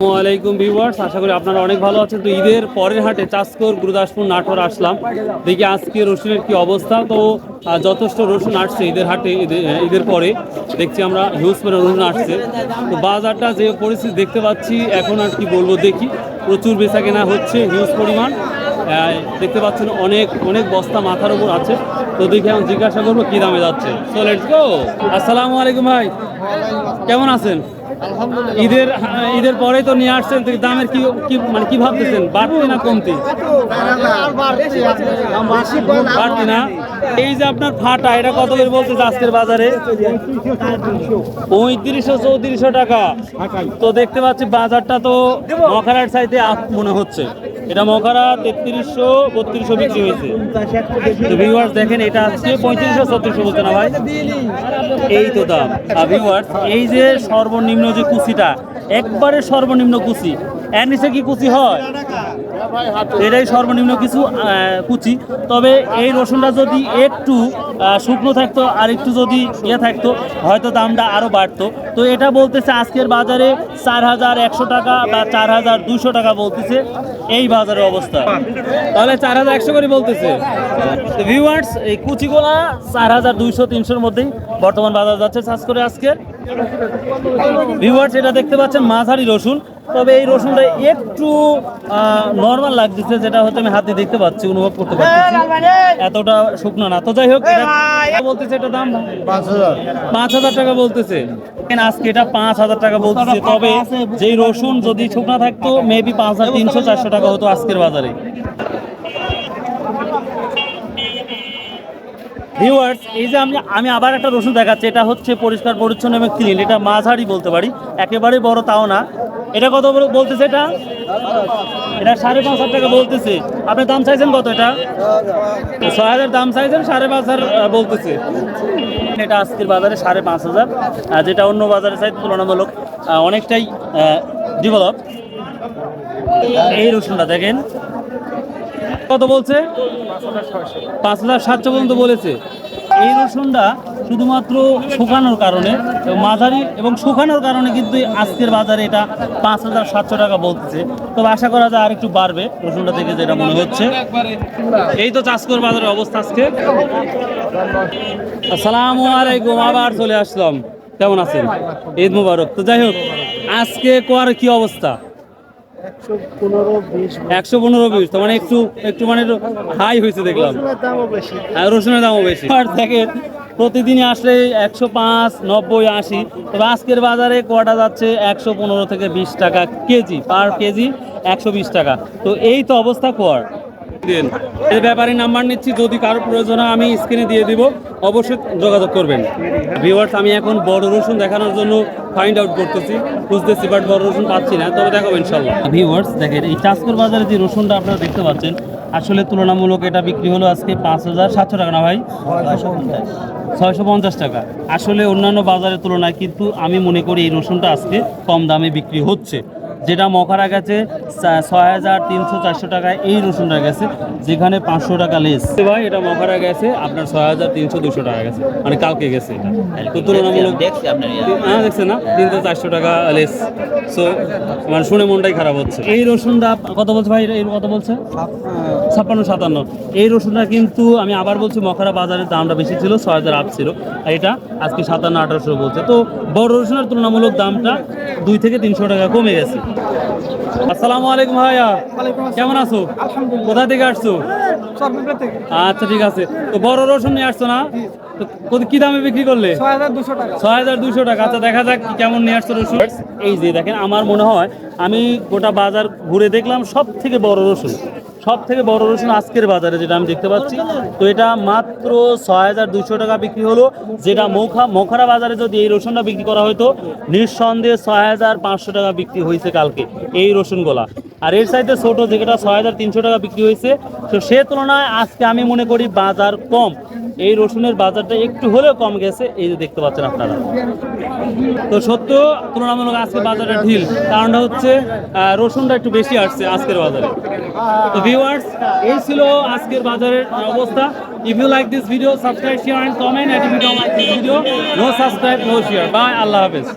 আসসালামাইকুম ভিউয়ার্স, আশা করি আপনারা অনেক ভালো আছেন। তো ঈদের পরের হাটে চাষকর গুরুদাসপুর নাটোর আসলাম। দেখি আজকে রসুনের কি অবস্থা। তো যথেষ্ট রসুন আসছে ঈদের হাটে ঈদের পরে। দেখছি আমরা হিউজ করে রসুন আসছে। তো বাজারটা যে পরিস্থিতি দেখতে পাচ্ছি, এখন আর কি বলব, দেখি। প্রচুর বেচা কেনা হচ্ছে, হিউজ পরিমাণ। দেখতে পাচ্ছেন অনেক অনেক বস্তা মাথার উপর আছে। তো দেখি এখন জিজ্ঞাসা করব, কি দামে যাচ্ছে? সো লেটস গো আসসালামু আলাইকুম ভাই। কেমন আছেন? ঈদের ঈদের পরেই তো নিয়ে আসছেন দামের কি মানে কি ভাবতেছেন? বাড়তি না কমতি? বাড়তি না? এই যে আপনার ফাটা, এটা কত করে বলতেছে আজকের বাজারে? পঁয়ত্রিশশো, চৌত্রিশশো টাকা। তো দেখতে পাচ্ছি বাজারটা তো মখারার আপ মনে হচ্ছে। এটা মখারা তেত্রিশশো বত্রিশশো বিক্রি হয়েছে। তো ভিউয়ার্স দেখেন, এটা আসছে পঁয়ত্রিশশো, ছত্রিশশো বলছে না ভাই? এই তো দাম। আর ভিউয়ার্স এই যে সর্বনিম্ন যে কুচিটা, একবারে সর্বনিম্ন কুচি। এর নিচে কি কুচি হয়? এটাই সর্বনিম্ন কিছু কুচি। তবে এই রসুনটা যদি একটু শুকনো থাকতো, আর একটু যদি ইয়ে থাকতো, হয়তো দামটা আরও বাড়তো। তো এটা বলতেছে আজকের বাজারে চার হাজার একশো টাকা বা চার হাজার দুশো টাকা বলতেছে। এই বাজারের অবস্থা। তাহলে চার হাজার একশো করে বলতেছে। ভিউয়ার্স এই কুচিগুলা চার হাজার দুইশো তিনশোর মধ্যেই বর্তমান বাজার যাচ্ছে। চাষ করে আজকের। ভিউয়ার্স এটা দেখতে পাচ্ছেন মাঝারি রসুন। তবে এই রসুনটা একটু নর্মাল লাগতেছে যেটা হয়তো আমি হাতে দেখতে পাচ্ছি অনুভব করতে পারছি এতটা শুকনো না। তো যাই হোক বলতেছে এটা দাম? পাঁচ হাজার। টাকা বলতেছে। আজকে এটা পাঁচ হাজার টাকা বলতেছে? তবে যেই রসুন যদি শুকনা থাকতো মেবি পাঁচ হাজার তিনশো চারশো টাকা হতো আজকের বাজারে। ভিউয়ার্স এই যে আমি আমি আবার একটা রসুন দেখাচ্ছি। এটা হচ্ছে পরিষ্কার, পরিচ্ছন্ন এবং ক্লিন এটা মাঝারি বলতে পারি। একেবারে বড় তাও না। এটা কত বল- বলতেছে এটা? এটা সাড়ে পাঁচ হাজার টাকা বলতেছে। আপনি দাম চাইছেন কত এটা? ছয় হাজার দাম চাইছেন, সাড়ে পাঁচ হাজার বলতেছে। এটা আজকের বাজারে সাড়ে পাঁচ হাজার। যেটা অন্য বাজারের সাইড তুলনামূলক অনেকটাই ডেভেলপ এই রসুনটা দেখেন। কত বলছে? পাঁচ হাজার সাতশো পর্যন্ত বলেছে। এই রসুনটা শুধুমাত্র শুকানোর কারণে মাঝারি এবং শুকানোর কারণে কিন্তু আজকের বাজারে এটা পাঁচ হাজার সাতশো টাকা বলতেছে। তবে আশা করা যায় আর একটু বাড়বে, রসুনটা থেকে যেটা মনে হচ্ছে। এই তো চাষকর বাজারের অবস্থা আজকে। আসসালামু আলাইকুম, আবার চলে আসলাম। কেমন আছেন? ঈদ মুবারক। তো যাই হোক, আজকে কোয়ার কি অবস্থা? একশো পনেরো পিস তো মানে একটু একটু মানে হাই হয়েছে দেখলাম। রসুনের দামও বেশি। আর দেখেন, প্রতিদিনই আসলে একশো পাঁচ, নব্বই, আশি, তবে আজকের বাজারে কটা যাচ্ছে? একশো পনেরো থেকে বিশ টাকা কেজি পার কেজি একশো বিশ টাকা। তো এই তো অবস্থা কোয়ার দিন। এর ব্যাপারে নাম্বার নিচ্ছি, যদি কারও প্রয়োজন হয় আমি স্ক্রিনে দিয়ে দিব। অবশ্যই যোগাযোগ করবেন। ভিউয়ার্স আমি এখন বড় রসুন দেখানোর জন্য ফাইন্ড আউট করতেছি, খুঁজতেছি বাট বড় রসুন পাচ্ছি না। তবে দেখাবো ইনশাল্লাহ। ভিউয়ার্স দেখেন এই চাষকর বাজারে যে রসুনটা আপনারা দেখতে পাচ্ছেন, আসলে তুলনামূলক এটা বিক্রি হলো আজকে পাঁচ হাজার সাতশো টাকা না ভাই? ছয়শো পঞ্চাশ টাকা। আসলে অন্যান্য বাজারের তুলনায় কিন্তু আমি মনে করি এই রসুনটা আজকে কম দামে বিক্রি হচ্ছে। যেটা মখারা গেছে ছয় হাজার তিনশো চারশো টাকায় এই রসুনটা গেছে যেখানে পাঁচশো টাকা লেস। ভাই এটা মখারা গেছে আপনার ছয় হাজার তিনশো দুশো টাকা গেছে। মানে কালকে গেছে এটা। তো তুলনামূলক দেখছি আপনার। হ্যাঁ দেখছেন না? তিনশো চারশো টাকা লেস। সো মানে শুনে মনটাই খারাপ হচ্ছে। এই রসুনটা কত বলছে ভাই? এর কত বলছে? ছাপ্পান্ন সাতান্ন। এই রসুনটা কিন্তু আমি আবার বলছি মখারা বাজারের দামটা বেশি ছিল ছয় হাজার আট ছিল। আর এটা আজকে সাতান্ন আঠারোশো বলছে। তো বড় রসুনের তুলনামূলক দামটা দুই থেকে তিনশো টাকা কমে গেছে। আসসালামু আলাইকুম ভাইয়া। কেমন আছো? কোথা থেকে আসছো? আচ্ছা ঠিক আছে। তো বড় রসুন নিয়ে আসছো না? কি দামে বিক্রি করলে? ছয় হাজার দুশো টাকা। আচ্ছা দেখা যাক কেমন নিয়ে আসছো রসুন। এই যে দেখেন আমার মনে হয় আমি গোটা বাজার ঘুরে দেখলাম সব থেকে বড় রসুন। সব থেকে বড় রসুন আজকের বাজারে যেটা আমি দেখতে পাচ্ছি। তো এটা মাত্র ছয় হাজার দুশো টাকা বিক্রি হলো, যেটা মোখা, মৌখারা বাজারে যদি এই রসুনটা বিক্রি করা হতো নিঃসন্দেহে ছয় হাজার পাঁচশো টাকা বিক্রি হয়েছে কালকে এই রসুনগুলা। আর এর সাইডে ছোটো যেটা ছয় হাজার তিনশো টাকা বিক্রি হয়েছে, তো সে তুলনায় আজকে আমি মনে করি বাজার কম। এই রসুনের বাজারটা একটু হলেও কম গেছে, এই যে দেখতে পাচ্ছেন আপনারা। তো সত্য, তুলনামূলক আজকে বাজারে ঢিল। কারণটা হচ্ছে রসুনটা একটু বেশি আসছে আজকের বাজারে। তো ভিউয়ার্স এই ছিল আজকের বাজারের অবস্থা। If you like this video subscribe share and comment video no subscribe no share bye আল্লাহ হাফেজ।